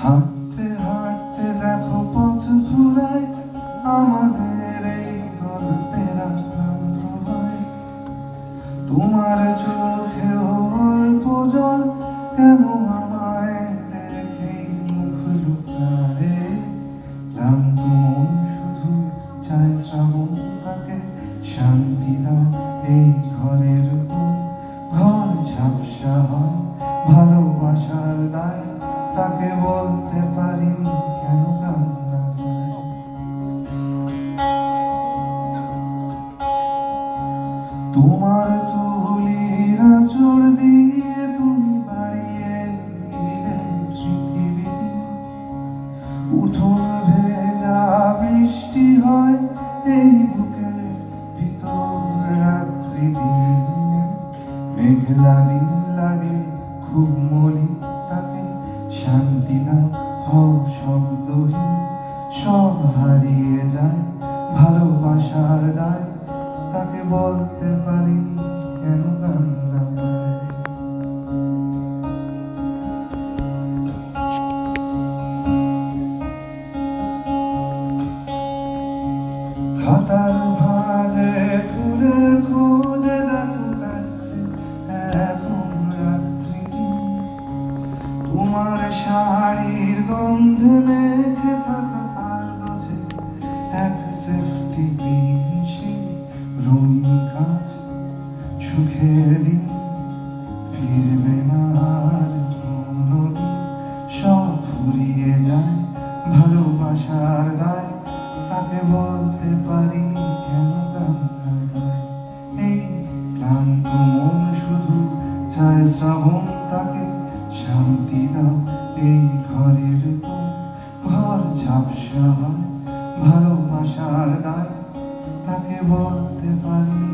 হাঁটতে হাঁটতে দেখো পথ আমাদের এই গল্পের তোমার চোখে অল্প জল, কেন আমায় মুখ শুধু শ্রাবণ তাকে, শান্তি দাও এই ঘরের উপর। ঘর ঝাপসা হয় ভালোবাসার দায় তাকে বলতে পারিনি, কেন কান্না তোমার তুলির আঁচড় দিয়ে তুমি বাড়িয়ে দিলে স্মৃতিবিহীন। উঠোন ভেজা বৃষ্টি হয়, এই বুকে ভিতর রাত্রি দিনে মেঘলা দিন। শব্দহীন সব হারিয়ে যায় ভালোবাসার দায়। তাকে বলতে পারিনি কেন খাতার ভাঁজে ফুলের তোমার শাড়ির গন্ধে মেখে থাকা আলগোছে এক সেফটি পিন রঙিন কাজ সুখের দিন ফিরবে না আর কোনোদিন। সব ফুরিয়ে যায় ভালোবাসার দায়। তাকে বলতে পারিনি কেন কান্না এই ক্লান্ত মন শুধু চায় শ্রাবণ তাকে শান্তি দাও এই ঘরের উপর ঘর ঝাপসা হয় ভালোবাসার দায় তাকে বলতে পায়